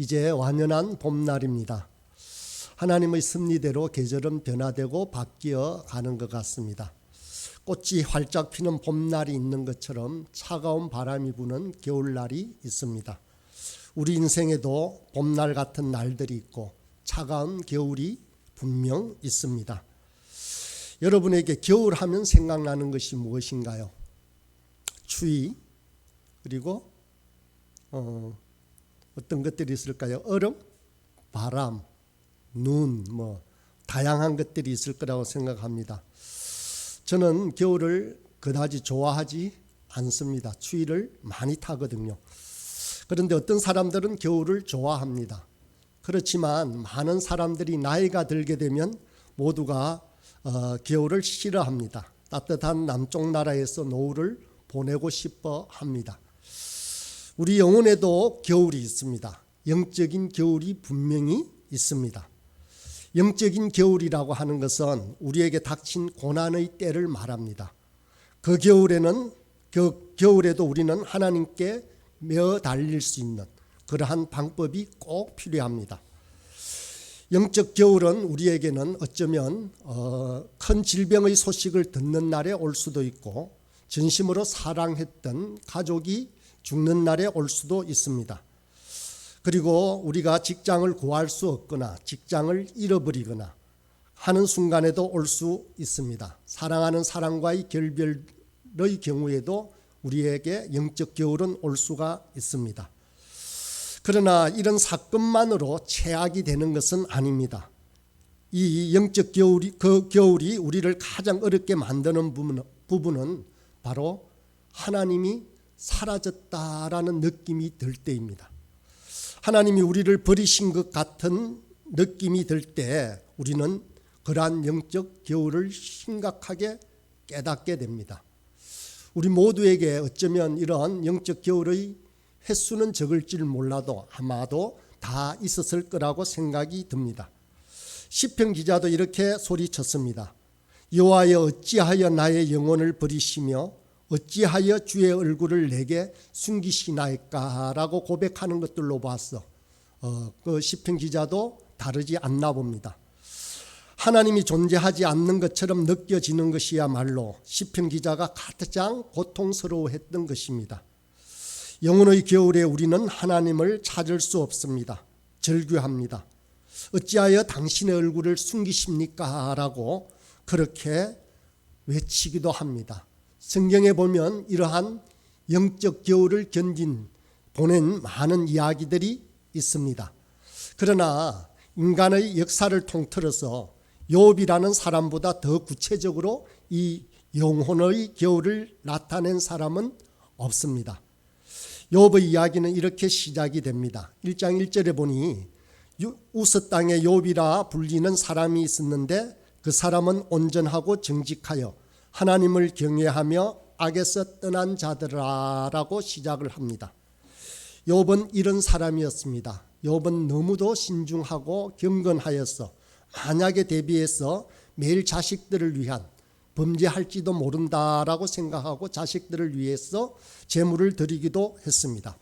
이제 완연한 봄날입니다. 하나님의 섭리대로 계절은 변화되고 바뀌어 가는 것 같습니다. 꽃이 활짝 피는 봄날이 있는 것처럼 차가운 바람이 부는 겨울날이 있습니다. 우리 인생에도 봄날 같은 날들이 있고 차가운 겨울이 분명 있습니다. 여러분에게 겨울 하면 생각나는 것이 무엇인가요? 추위 그리고 어, 어떤 것들이 있을까요? 얼음, 바람, 눈, 뭐 다양한 것들이 있을 거라고 생각합니다. 저는 겨울을 그다지 좋아하지 않습니다. 추위를 많이 타거든요. 그런데 어떤 사람들은 겨울을 좋아합니다. 그렇지만 많은 사람들이 나이가 들게 되면 모두가 어, 겨울을 싫어합니다. 따뜻한 남쪽 나라에서 노을을 보내고 싶어 합니다. 우리 영혼에도 겨울이 있습니다. 영적인 겨울이 분명히 있습니다. 영적인 겨울이라고 하는 것은 우리에게 닥친 고난의 때를 말합니다. 그 겨울에는 그 겨울에도 우리는 하나님께 며 달릴 수 있는 그러한 방법이 꼭 필요합니다. 영적 겨울은 우리에게는 어쩌면 어, 큰 질병의 소식을 듣는 날에 올 수도 있고 진심으로 사랑했던 가족이 죽는 날에 올 수도 있습니다. 그리고 우리가 직장을 구할 수 없거나 직장을 잃어버리거나 하는 순간에도 올 수 있습니다. 사랑하는 사람과의 결별의 경우에도 우리에게 영적 겨울은 올 수가 있습니다. 그러나 이런 사건만으로 최악이 되는 것은 아닙니다. 이 영적 겨울이 그 겨울이 우리를 가장 어렵게 만드는 부분은, 바로 하나님이 사라졌다라는 느낌이 들 때입니다. 하나님이 우리를 버리신 것 같은 느낌이 들 때 우리는 그러한 영적 겨울을 심각하게 깨닫게 됩니다. 우리 모두에게 어쩌면 이러한 영적 겨울의 횟수는 적을지 몰라도 아마도 다 있었을 거라고 생각이 듭니다. 시편 기자도 이렇게 소리쳤습니다. 여호와여 어찌하여 나의 영혼을 버리시며 어찌하여 주의 얼굴을 내게 숨기시나이까라고 고백하는 것들로 봤어. 어, 그 시편 기자도 다르지 않나 봅니다. 하나님이 존재하지 않는 것처럼 느껴지는 것이야말로 시편 기자가 가장 고통스러워했던 것입니다. 영혼의 겨울에 우리는 하나님을 찾을 수 없습니다. 절규합니다. 어찌하여 당신의 얼굴을 숨기십니까? 라고 그렇게 외치기도 합니다. 성경에 보면 이러한 영적 겨울을 견딘 보낸 많은 이야기들이 있습니다. 그러나 인간의 역사를 통틀어서 욥이라는 사람보다 더 구체적으로 이 영혼의 겨울을 나타낸 사람은 없습니다. 욥의 이야기는 이렇게 시작이 됩니다. 1장 1절에 보니 우스 땅에 욥이라 불리는 사람이 있었는데 그 사람은 온전하고 정직하여 하나님을 경외하며 악에서 떠난 자들아라고 시작을 합니다. 욥은 이런 사람이었습니다. 욥은 너무도 신중하고 경건하였어. 만약에 대비해서 매일 자식들을 위한 범죄할지도 모른다라고 생각하고 자식들을 위해서 제물을 드리기도 했습니다.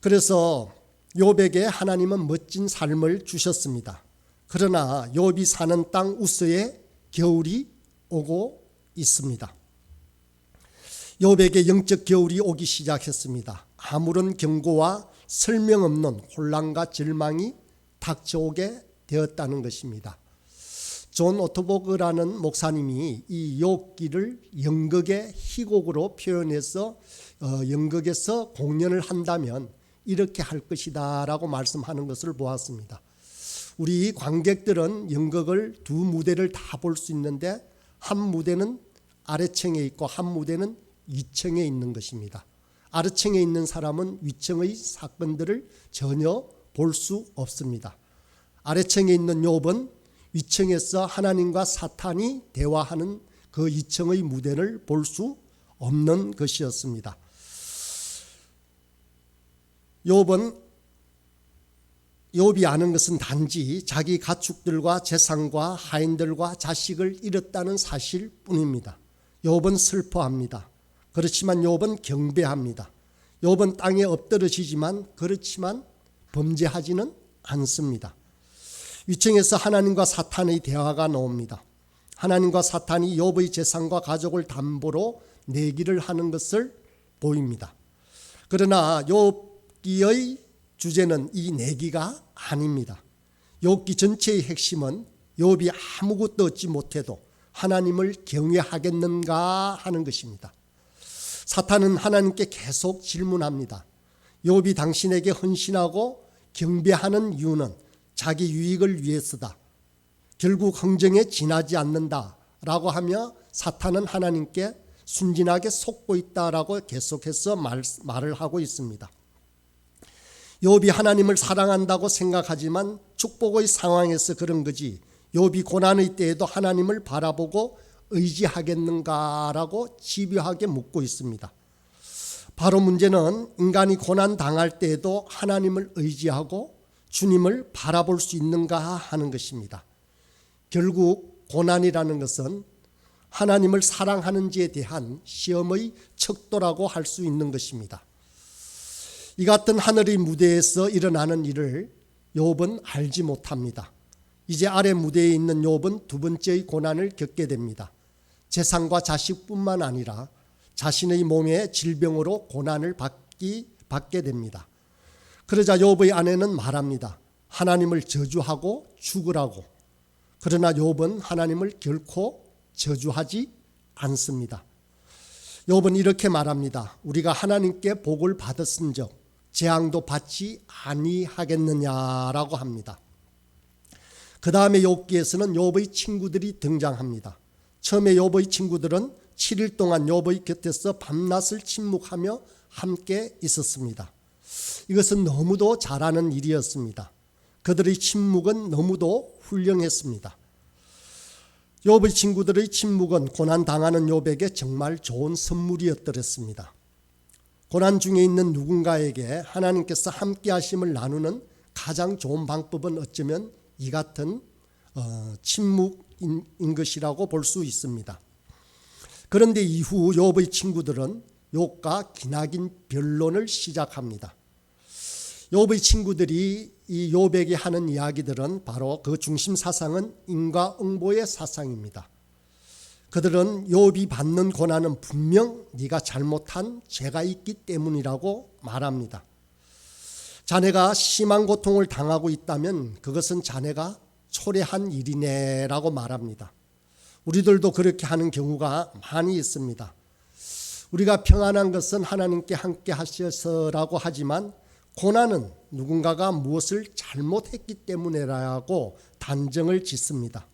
그래서 욥에게 하나님은 멋진 삶을 주셨습니다. 그러나 욥이 사는 땅 우스에 겨울이 오고 있습니다. 욥에게 영적 겨울이 오기 시작했습니다. 아무런 경고와 설명 없는 혼란과 절망이 닥쳐오게 되었다는 것입니다. 존 오토보그라는 목사님이 이 욥기를 연극의 희곡으로 표현해서 어, 연극에서 공연을 한다면 이렇게 할 것이다라고 말씀하는 것을 보았습니다. 우리 관객들은 연극을 두 무대를 다 볼 수 있는데 한 무대는 아래층에 있고 한 무대는 위층에 있는 것입니다. 아래층에 있는 사람은 위층의 사건들을 전혀 볼 수 없습니다. 아래층에 있는 욥은 위층에서 하나님과 사탄이 대화하는 그 이층의 무대를 볼 수 없는 것이었습니다. 욥은 욥이 아는 것은 단지 자기 가축들과 재산과 하인들과 자식을 잃었다는 사실뿐입니다. 욥은 슬퍼합니다. 그렇지만 욥은 경배합니다. 욥은 땅에 엎드러지지만 그렇지만 범죄하지는 않습니다. 위층에서 하나님과 사탄의 대화가 나옵니다. 하나님과 사탄이 욥의 재산과 가족을 담보로 내기를 하는 것을 보입니다. 그러나 욥기의 주제는 이 내기가 아닙니다. 욥기 전체의 핵심은 욥이 아무것도 얻지 못해도 하나님을 경외하겠는가 하는 것입니다. 사탄은 하나님께 계속 질문합니다. 욥이 당신에게 헌신하고 경배하는 이유는 자기 유익을 위해서다. 결국 흥정에 지나지 않는다라고 하며 사탄은 하나님께 순진하게 속고 있다라고 계속해서 말, 말을 하고 있습니다. 욥이 하나님을 사랑한다고 생각하지만 축복의 상황에서 그런 거지. 욥이 고난의 때에도 하나님을 바라보고 의지하겠는가라고 집요하게 묻고 있습니다. 바로 문제는 인간이 고난 당할 때에도 하나님을 의지하고 주님을 바라볼 수 있는가 하는 것입니다. 결국 고난이라는 것은 하나님을 사랑하는지에 대한 시험의 척도라고 할 수 있는 것입니다. 이 같은 하늘의 무대에서 일어나는 일을 욥은 알지 못합니다. 이제 아래 무대에 있는 욥은 두 번째의 고난을 겪게 됩니다. 재산과 자식뿐만 아니라 자신의 몸의 질병으로 고난을 받기 받게 됩니다. 그러자 욥의 아내는 말합니다. 하나님을 저주하고 죽으라고. 그러나 욥은 하나님을 결코 저주하지 않습니다. 욥은 이렇게 말합니다. 우리가 하나님께 복을 받았은적 재앙도 받지 아니하겠느냐라고 합니다. 그 다음에 욥기에서는 욥의 친구들이 등장합니다. 처음에 욥의 친구들은 7일 동안 욥의 곁에서 밤낮을 침묵하며 함께 있었습니다. 이것은 너무도 잘하는 일이었습니다. 그들의 침묵은 너무도 훌륭했습니다. 욥의 친구들의 침묵은 고난 당하는 욥에게 정말 좋은 선물이었더랬습니다. 고난 중에 있는 누군가에게 하나님께서 함께 하심을 나누는 가장 좋은 방법은 어쩌면 이 같은 어, 침묵인 것이라고 볼 수 있습니다. 그런데 이후 욥의 친구들은 욥과 기나긴 변론을 시작합니다. 욥의 친구들이 이 욥에게 하는 이야기들은 바로 그 중심 사상은 인과응보의 사상입니다. 그들은 욥이 받는 고난은 분명 네가 잘못한 죄가 있기 때문이라고 말합니다. 자네가 심한 고통을 당하고 있다면 그것은 자네가 초래한 일이네라고 말합니다. 우리들도 그렇게 하는 경우가 많이 있습니다. 우리가 평안한 것은 하나님께 함께 하셔서라고 하지만 고난은 누군가가 무엇을 잘못했기 때문이라고 단정을 짓습니다.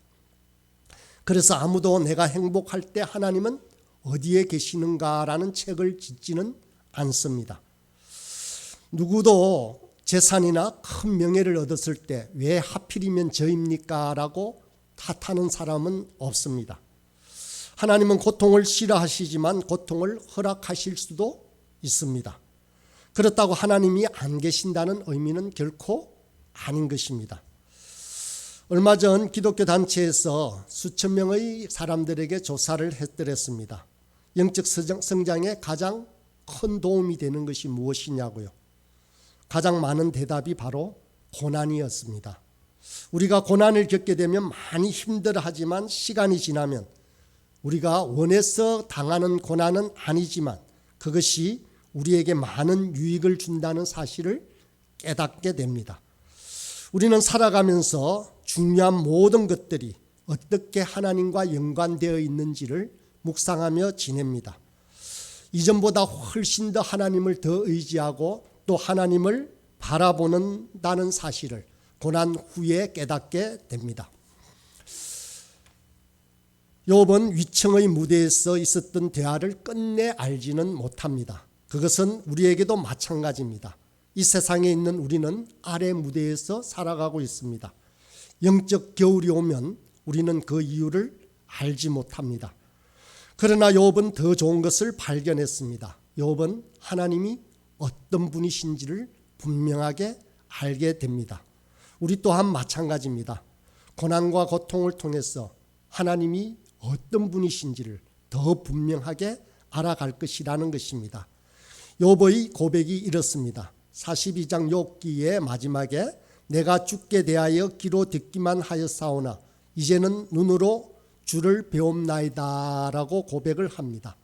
그래서 아무도 내가 행복할 때 하나님은 어디에 계시는가라는 책을 짓지는 않습니다. 누구도 재산이나 큰 명예를 얻었을 때 왜 하필이면 저입니까? 라고 탓하는 사람은 없습니다. 하나님은 고통을 싫어하시지만 고통을 허락하실 수도 있습니다. 그렇다고 하나님이 안 계신다는 의미는 결코 아닌 것입니다. 얼마 전 기독교 단체에서 수천 명의 사람들에게 조사를 했더랬습니다. 영적 성장에 가장 큰 도움이 되는 것이 무엇이냐고요. 가장 많은 대답이 바로 고난이었습니다. 우리가 고난을 겪게 되면 많이 힘들어하지만 시간이 지나면 우리가 원해서 당하는 고난은 아니지만 그것이 우리에게 많은 유익을 준다는 사실을 깨닫게 됩니다. 우리는 살아가면서 중요한 모든 것들이 어떻게 하나님과 연관되어 있는지를 묵상하며 지냅니다. 이전보다 훨씬 더 하나님을 더 의지하고 또 하나님을 바라보는다는 사실을 고난 후에 깨닫게 됩니다. 욥은 위층의 무대에서 있었던 대화를 끝내 알지는 못합니다. 그것은 우리에게도 마찬가지입니다. 이 세상에 있는 우리는 아래 무대에서 살아가고 있습니다. 영적 겨울이 오면 우리는 그 이유를 알지 못합니다. 그러나 욥은 더 좋은 것을 발견했습니다. 욥은 하나님이 어떤 분이신지를 분명하게 알게 됩니다. 우리 또한 마찬가지입니다. 고난과 고통을 통해서 하나님이 어떤 분이신지를 더 분명하게 알아갈 것이라는 것입니다. 욥의 고백이 이렇습니다. 42장 욥기의 마지막에 내가 죽게 대하여 귀로 듣기만 하였사오나 이제는 눈으로 주를 배움나이다라고 고백을 합니다.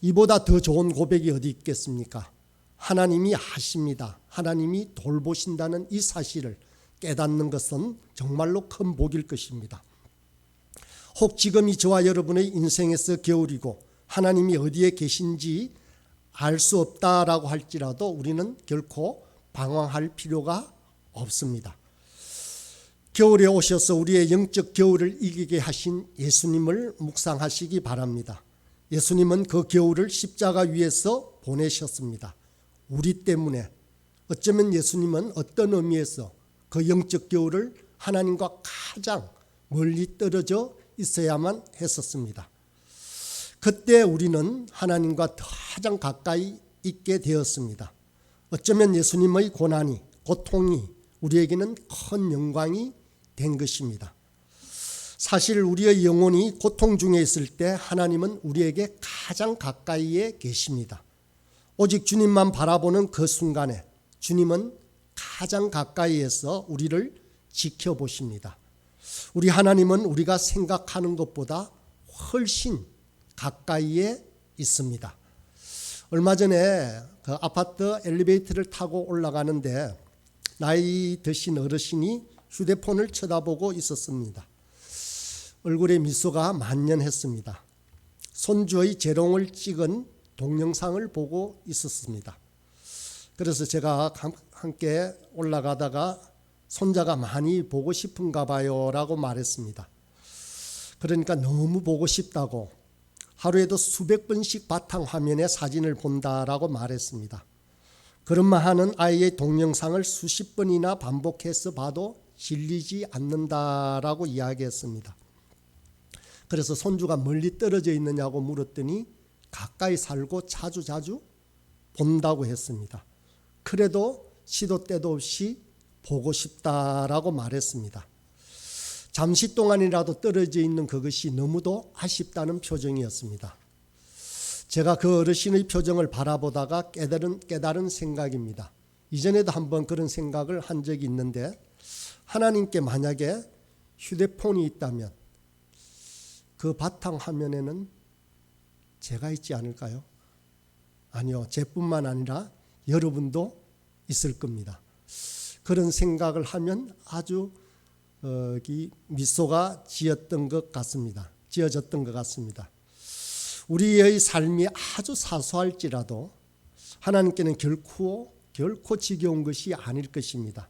이보다 더 좋은 고백이 어디 있겠습니까? 하나님이 하십니다. 하나님이 돌보신다는 이 사실을 깨닫는 것은 정말로 큰 복일 것입니다. 혹 지금이 저와 여러분의 인생에서 겨울이고 하나님이 어디에 계신지 알 수 없다라고 할지라도 우리는 결코 방황할 필요가 없습니다. 겨울에 오셔서 우리의 영적 겨울을 이기게 하신 예수님을 묵상하시기 바랍니다. 예수님은 그 겨울을 십자가 위에서 보내셨습니다. 우리 때문에 어쩌면 예수님은 어떤 의미에서 그 영적 겨울을 하나님과 가장 멀리 떨어져 있어야만 했었습니다. 그때 우리는 하나님과 가장 가까이 있게 되었습니다. 어쩌면 예수님의 고난이 고통이 우리에게는 큰 영광이 된 것입니다. 사실 우리의 영혼이 고통 중에 있을 때 하나님은 우리에게 가장 가까이에 계십니다. 오직 주님만 바라보는 그 순간에 주님은 가장 가까이에서 우리를 지켜보십니다. 우리 하나님은 우리가 생각하는 것보다 훨씬 가까이에 있습니다. 얼마 전에 그 아파트 엘리베이터를 타고 올라가는데 나이 드신 어르신이 휴대폰을 쳐다보고 있었습니다. 얼굴에 미소가 만연했습니다. 손주의 재롱을 찍은 동영상을 보고 있었습니다. 그래서 제가 함께 올라가다가 손자가 많이 보고 싶은가 봐요 라고 말했습니다. 그러니까 너무 보고 싶다고 하루에도 수백 번씩 바탕 화면에 사진을 본다라고 말했습니다. 그런 말 하는 아이의 동영상을 수십 번이나 반복해서 봐도 질리지 않는다라고 이야기했습니다. 그래서 손주가 멀리 떨어져 있느냐고 물었더니 가까이 살고 자주 자주 본다고 했습니다. 그래도 시도 때도 없이 보고 싶다라고 말했습니다. 잠시 동안이라도 떨어져 있는 그것이 너무도 아쉽다는 표정이었습니다. 제가 그 어르신의 표정을 바라보다가 깨달은, 깨달은 생각입니다. 이전에도 한번 그런 생각을 한 적이 있는데 하나님께 만약에 휴대폰이 있다면 그 바탕 화면에는 제가 있지 않을까요? 아니요. 제뿐만 아니라 여러분도 있을 겁니다. 그런 생각을 하면 아주 어, 미소가 지었던 것 같습니다. 지어졌던 것 같습니다. 우리의 삶이 아주 사소할지라도 하나님께는 결코 결코 지겨운 것이 아닐 것입니다.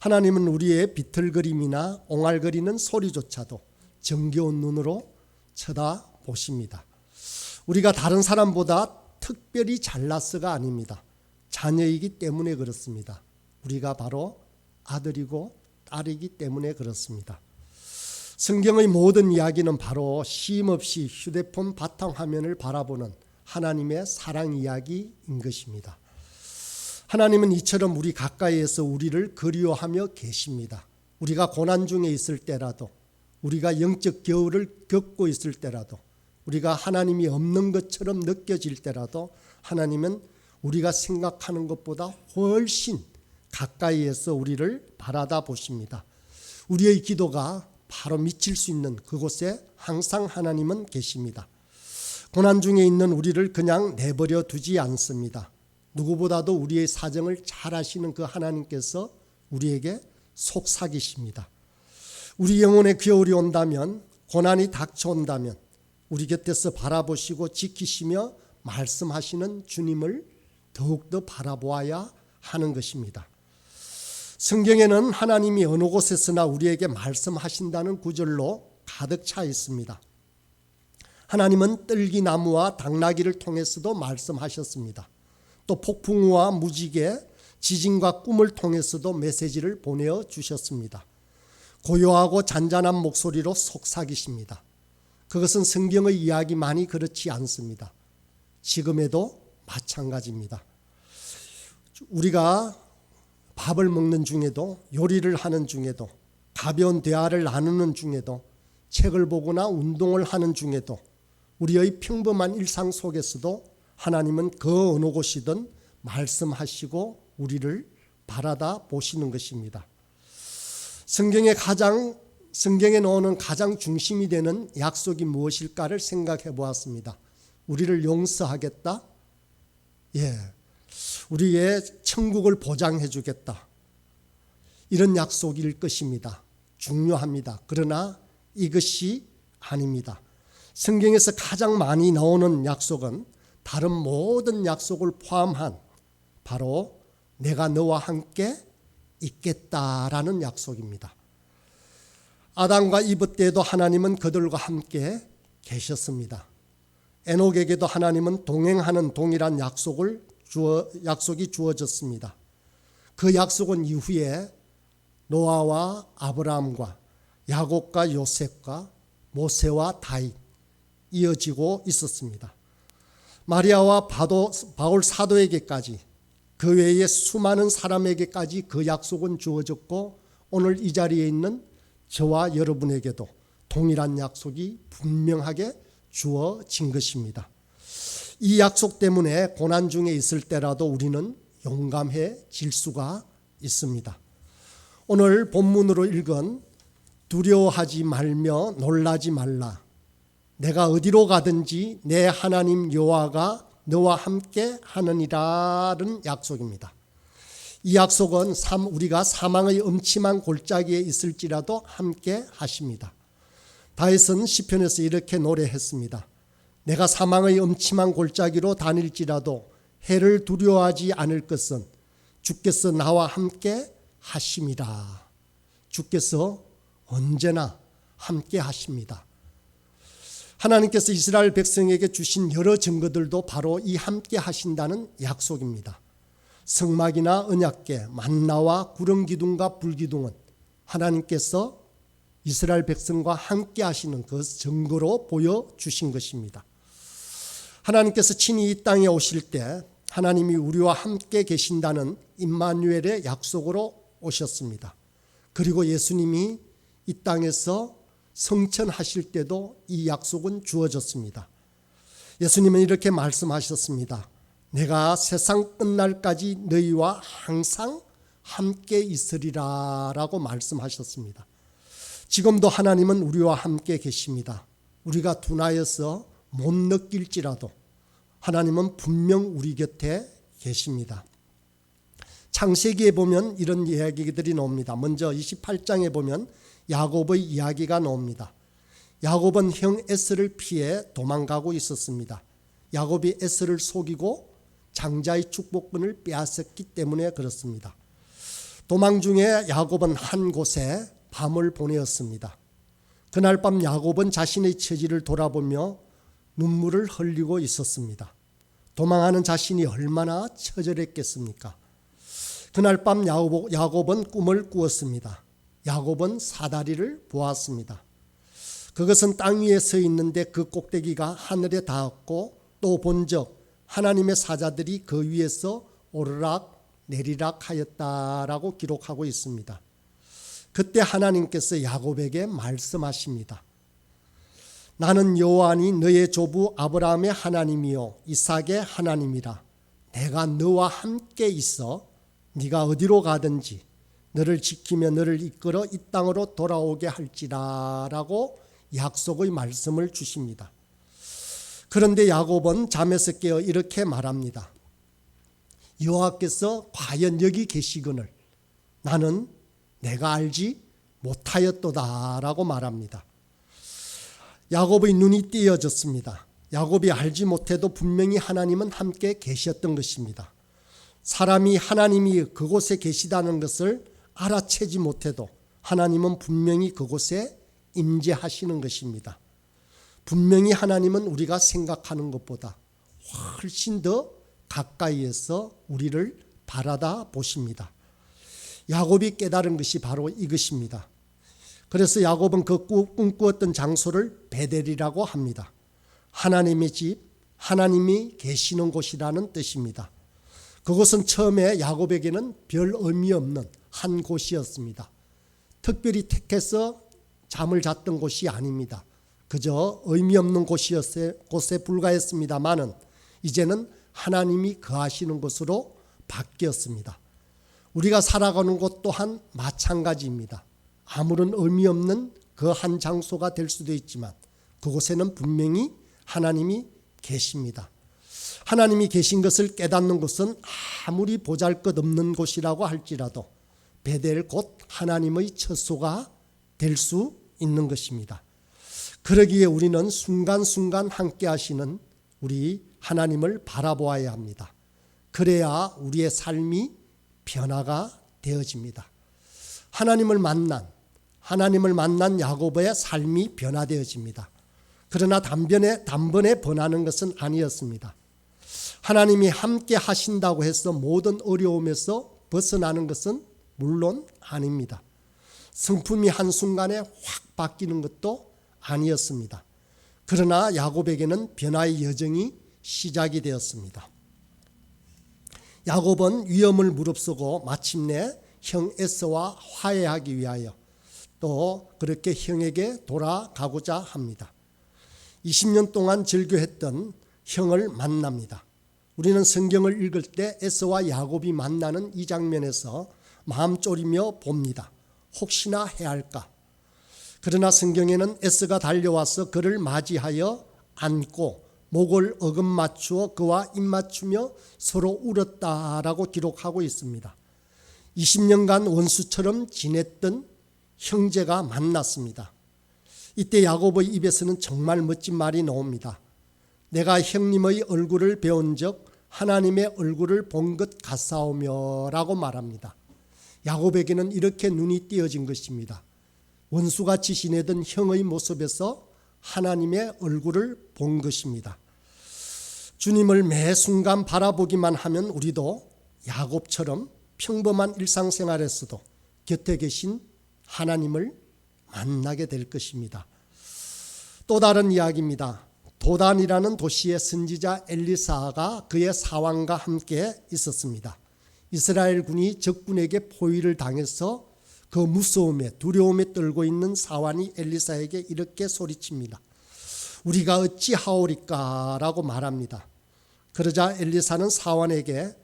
하나님은 우리의 비틀거림이나 옹알거리는 소리조차도 정겨운 눈으로 쳐다보십니다. 우리가 다른 사람보다 특별히 잘났어가 아닙니다. 자녀이기 때문에 그렇습니다. 우리가 바로 아들이고 딸이기 때문에 그렇습니다. 성경의 모든 이야기는 바로 쉼없이 휴대폰 바탕화면을 바라보는 하나님의 사랑 이야기인 것입니다. 하나님은 이처럼 우리 가까이에서 우리를 그리워하며 계십니다. 우리가 고난 중에 있을 때라도, 우리가 영적 겨울을 겪고 있을 때라도, 우리가 하나님이 없는 것처럼 느껴질 때라도 하나님은 우리가 생각하는 것보다 훨씬 가까이에서 우리를 바라다 보십니다. 우리의 기도가 바로 미칠 수 있는 그곳에 항상 하나님은 계십니다. 고난 중에 있는 우리를 그냥 내버려 두지 않습니다. 누구보다도 우리의 사정을 잘 아시는 그 하나님께서 우리에게 속삭이십니다. 우리 영혼의 겨울이 온다면, 고난이 닥쳐온다면, 우리 곁에서 바라보시고 지키시며 말씀하시는 주님을 더욱더 바라보아야 하는 것입니다. 성경에는 하나님이 어느 곳에 서나 우리에게 말씀하신다는 구절로 가득 차 있습니다. 하나님은 뜰기나무와 당나귀를 통해서도 말씀하셨습니다. 또 폭풍우와 무지개, 지진과 꿈을 통해서도 메시지를 보내어 주셨습니다. 고요하고 잔잔한 목소리로 속삭이십니다. 그것은 성경의 이야기만이 그렇지 않습니다. 지금에도 마찬가지입니다. 우리가 밥을 먹는 중에도 요리를 하는 중에도 가벼운 대화를 나누는 중에도 책을 보거나 운동을 하는 중에도 우리의 평범한 일상 속에서도 하나님은 그 어느 곳이든 말씀하시고 우리를 바라다 보시는 것입니다. 성경의 가장 성경에 나오는 가장 중심이 되는 약속이 무엇일까를 생각해 보았습니다. 우리를 용서하겠다. 예. 우리의 천국을 보장해 주겠다. 이런 약속일 것입니다. 중요합니다. 그러나 이것이 아닙니다. 성경에서 가장 많이 나오는 약속은 다른 모든 약속을 포함한 바로 내가 너와 함께 있겠다라는 약속입니다. 아담과 이브 때도 하나님은 그들과 함께 계셨습니다. 에녹에게도 하나님은 동행하는 동일한 약속을 주어, 약속이 주어졌습니다. 그 약속은 이후에 노아와 아브라함과 야곱과 요셉과 모세와 다윗 이어지고 있었습니다. 마리아와 바도, 바울 사도에게까지 그 외에 수많은 사람에게까지 그 약속은 주어졌고 오늘 이 자리에 있는 저와 여러분에게도 동일한 약속이 분명하게 주어진 것입니다. 이 약속 때문에 고난 중에 있을 때라도 우리는 용감해질 수가 있습니다. 오늘 본문으로 읽은 두려워하지 말며 놀라지 말라. 내가 어디로 가든지 내 하나님 여호와가 너와 함께 하느니라는 약속입니다. 이 약속은 우리가 사망의 음침한 골짜기에 있을지라도 함께 하십니다. 다윗은 시편에서 이렇게 노래했습니다. 내가 사망의 음침한 골짜기로 다닐지라도 해를 두려워하지 않을 것은 주께서 나와 함께 하심이라. 주께서 언제나 함께 하십니다. 하나님께서 이스라엘 백성에게 주신 여러 증거들도 바로 이 함께 하신다는 약속입니다. 성막이나 언약계, 만나와 구름 기둥과 불 기둥은 하나님께서 이스라엘 백성과 함께 하시는 그 증거로 보여 주신 것입니다. 하나님께서 친히 이 땅에 오실 때 하나님이 우리와 함께 계신다는 임마누엘의 약속으로 오셨습니다. 그리고 예수님이 이 땅에서 성천하실 때도 이 약속은 주어졌습니다. 예수님은 이렇게 말씀하셨습니다. 내가 세상 끝날까지 너희와 항상 함께 있으리라 라고 말씀하셨습니다. 지금도 하나님은 우리와 함께 계십니다. 우리가 둔하여서 못 느낄지라도 하나님은 분명 우리 곁에 계십니다. 창세기에 보면 이런 이야기들이 나옵니다. 먼저 28장에 보면 야곱의 이야기가 나옵니다. 야곱은 형 에스를 피해 도망가고 있었습니다. 야곱이 에스를 속이고 장자의 축복권을 빼앗았기 때문에 그렇습니다. 도망 중에 야곱은 한 곳에 밤을 보내었습니다. 그날 밤 야곱은 자신의 처지를 돌아보며 눈물을 흘리고 있었습니다. 도망하는 자신이 얼마나 처절했겠습니까? 그날 밤 야곱은 꿈을 꾸었습니다. 야곱은 사다리를 보았습니다. 그것은 땅 위에 서 있는데 그 꼭대기가 하늘에 닿았고 또 본적 하나님의 사자들이 그 위에서 오르락 내리락 하였다라고 기록하고 있습니다. 그때 하나님께서 야곱에게 말씀하십니다. 나는 여호와니 너의 조부 아브라함의 하나님이요 이삭의 하나님이라. 내가 너와 함께 있어 네가 어디로 가든지 너를 지키며 너를 이끌어 이 땅으로 돌아오게 할지라라고 약속의 말씀을 주십니다. 그런데 야곱은 잠에서 깨어 이렇게 말합니다. 여호와께서 과연 여기 계시거늘 나는 내가 알지 못하였도다라고 말합니다. 야곱의 눈이 띄어졌습니다. 야곱이 알지 못해도 분명히 하나님은 함께 계셨던 것입니다. 사람이 하나님이 그곳에 계시다는 것을 알아채지 못해도 하나님은 분명히 그곳에 임재하시는 것입니다. 분명히 하나님은 우리가 생각하는 것보다 훨씬 더 가까이에서 우리를 바라다 보십니다. 야곱이 깨달은 것이 바로 이것입니다. 그래서 야곱은 그 꿈꾸었던 장소를 베델이라고 합니다. 하나님의 집, 하나님이 계시는 곳이라는 뜻입니다. 그것은 처음에 야곱에게는 별 의미 없는 한 곳이었습니다. 특별히 택해서 잠을 잤던 곳이 아닙니다. 그저 의미 없는 곳이었에 곳에 불과했습니다만은 이제는 하나님이 거하시는 곳으로 바뀌었습니다. 우리가 살아가는 곳 또한 마찬가지입니다. 아무런 의미 없는 그 한 장소가 될 수도 있지만 그곳에는 분명히 하나님이 계십니다. 하나님이 계신 것을 깨닫는 것은 아무리 보잘 것 없는 곳이라고 할지라도 베델 곧 하나님의 처소가 될 수 있는 것입니다. 그러기에 우리는 순간순간 함께 하시는 우리 하나님을 바라보아야 합니다. 그래야 우리의 삶이 변화가 되어집니다. 하나님을 만난 하나님을 만난 야고보의 삶이 변화되어집니다. 그러나 단번에 단번에 변하는 것은 아니었습니다. 하나님이 함께 하신다고 해서 모든 어려움에서 벗어나는 것은 물론 아닙니다. 성품이 한순간에 확 바뀌는 것도 아니었습니다. 그러나 야곱에게는 변화의 여정이 시작이 되었습니다. 야곱은 위험을 무릅쓰고 마침내 형 에서와 화해하기 위하여 또 그렇게 형에게 돌아가고자 합니다. 20년 동안 즐겨했던 형을 만납니다. 우리는 성경을 읽을 때 에서와 야곱이 만나는 이 장면에서 마음 졸이며 봅니다. 혹시나 해할까? 그러나 성경에는 에스가 달려와서 그를 맞이하여 안고 목을 어금 맞추어 그와 입 맞추며 서로 울었다라고 기록하고 있습니다. 20년간 원수처럼 지냈던 형제가 만났습니다. 이때 야곱의 입에서는 정말 멋진 말이 나옵니다. 내가 형님의 얼굴을 배운 적 하나님의 얼굴을 본 것 같사오며 라고 말합니다. 야곱에게는 이렇게 눈이 띄어진 것입니다. 원수같이 지내던 형의 모습에서 하나님의 얼굴을 본 것입니다. 주님을 매 순간 바라보기만 하면 우리도 야곱처럼 평범한 일상생활에서도 곁에 계신 하나님을 만나게 될 것입니다. 또 다른 이야기입니다. 도단이라는 도시의 선지자 엘리사가 그의 사왕과 함께 있었습니다. 이스라엘 군이 적군에게 포위를 당해서 그 무서움에 두려움에 떨고 있는 사환이 엘리사에게 이렇게 소리칩니다. 우리가 어찌 하오리까라고 말합니다. 그러자 엘리사는 사환에게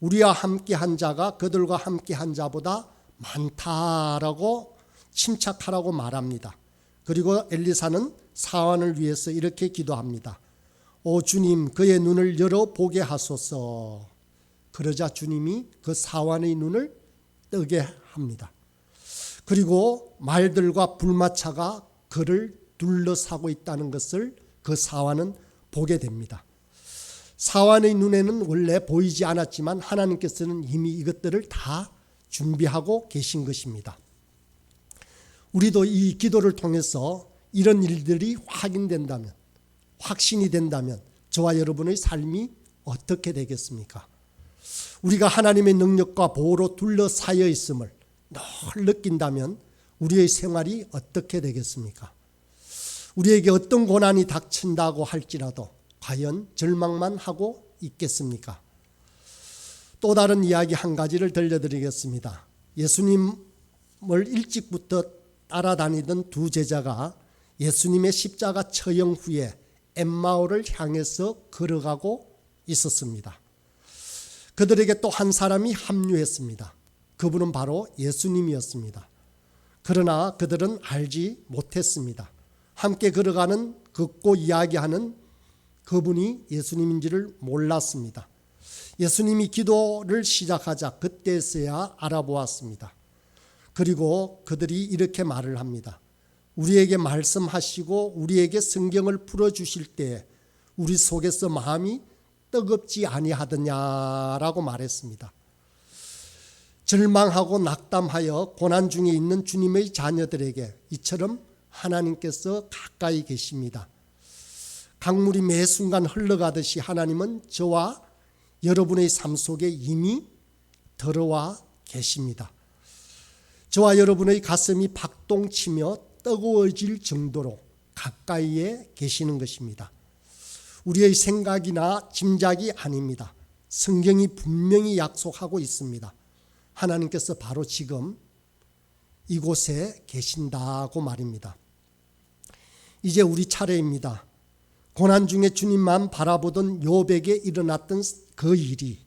우리와 함께 한 자가 그들과 함께 한 자보다 많다라고 침착하라고 말합니다. 그리고 엘리사는 사환을 위해서 이렇게 기도합니다. 오 주님 그의 눈을 열어 보게 하소서. 그러자 주님이 그 사환의 눈을 뜨게 합니다. 그리고 말들과 불마차가 그를 둘러싸고 있다는 것을 그 사환은 보게 됩니다. 사환의 눈에는 원래 보이지 않았지만 하나님께서는 이미 이것들을 다 준비하고 계신 것입니다. 우리도 이 기도를 통해서 이런 일들이 확인된다면, 확신이 된다면 저와 여러분의 삶이 어떻게 되겠습니까? 우리가 하나님의 능력과 보호로 둘러싸여 있음을 늘 느낀다면 우리의 생활이 어떻게 되겠습니까? 우리에게 어떤 고난이 닥친다고 할지라도 과연 절망만 하고 있겠습니까? 또 다른 이야기 한 가지를 들려드리겠습니다. 예수님을 일찍부터 따라다니던 두 제자가 예수님의 십자가 처형 후에 엠마오를 향해서 걸어가고 있었습니다. 그들에게 또 한 사람이 합류했습니다. 그분은 바로 예수님이었습니다. 그러나 그들은 알지 못했습니다. 함께 걸어가는 걷고 이야기하는 그분이 예수님인지를 몰랐습니다. 예수님이 기도를 시작하자 그때서야 알아보았습니다. 그리고 그들이 이렇게 말을 합니다. 우리에게 말씀하시고 우리에게 성경을 풀어 주실 때 우리 속에서 마음이 뜨겁지 아니하더냐라고 말했습니다. 절망하고 낙담하여 고난 중에 있는 주님의 자녀들에게 이처럼 하나님께서 가까이 계십니다. 강물이 매 순간 흘러가듯이 하나님은 저와 여러분의 삶 속에 이미 들어와 계십니다. 저와 여러분의 가슴이 박동치며 뜨거워질 정도로 가까이에 계시는 것입니다. 우리의 생각이나 짐작이 아닙니다. 성경이 분명히 약속하고 있습니다. 하나님께서 바로 지금 이곳에 계신다고 말입니다. 이제 우리 차례입니다. 고난 중에 주님만 바라보던 요백에 일어났던 그 일이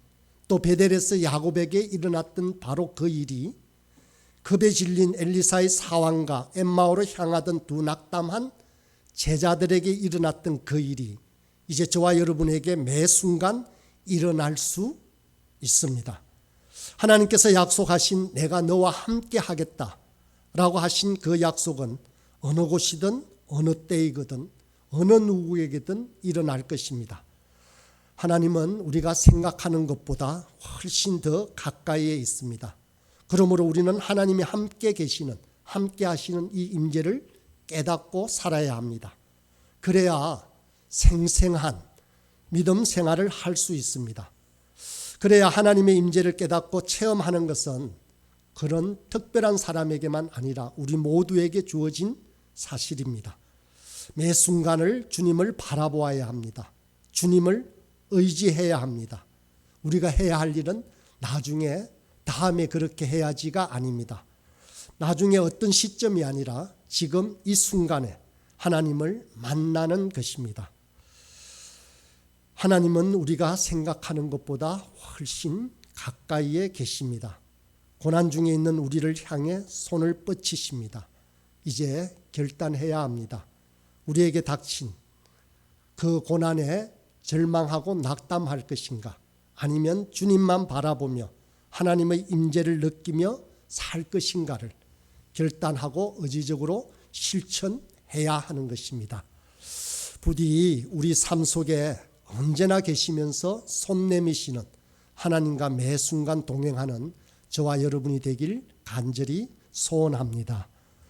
또 베델에서 야곱에게 일어났던 바로 그 일이 급에 질린 엘리사의 사왕과 엠마오로 향하던 두 낙담한 제자들에게 일어났던 그 일이 이제 저와 여러분에게 매 순간 일어날 수 있습니다. 하나님께서 약속하신 내가 너와 함께 하겠다 라고 하신 그 약속은 어느 곳이든 어느 때이거든 어느 누구에게든 일어날 것입니다. 하나님은 우리가 생각하는 것보다 훨씬 더 가까이에 있습니다. 그러므로 우리는 하나님이 함께 계시는 함께 하시는 이 임재를 깨닫고 살아야 합니다. 그래야 생생한 믿음 생활을 할 수 있습니다. 그래야 하나님의 임재를 깨닫고 체험하는 것은 그런 특별한 사람에게만 아니라 우리 모두에게 주어진 사실입니다. 매 순간을 주님을 바라보아야 합니다. 주님을 의지해야 합니다. 우리가 해야 할 일은 나중에 다음에 그렇게 해야지가 아닙니다. 나중에 어떤 시점이 아니라 지금 이 순간에 하나님을 만나는 것입니다. 하나님은 우리가 생각하는 것보다 훨씬 가까이에 계십니다. 고난 중에 있는 우리를 향해 손을 뻗치십니다. 이제 결단해야 합니다. 우리에게 닥친 그 고난에 절망하고 낙담할 것인가? 아니면 주님만 바라보며 하나님의 임재를 느끼며 살 것인가를 결단하고 의지적으로 실천해야 하는 것입니다. 부디 우리 삶 속에 언제나 계시면서 손 내미시는 하나님과 매 순간 동행하는 저와 여러분이 되길 간절히 소원합니다.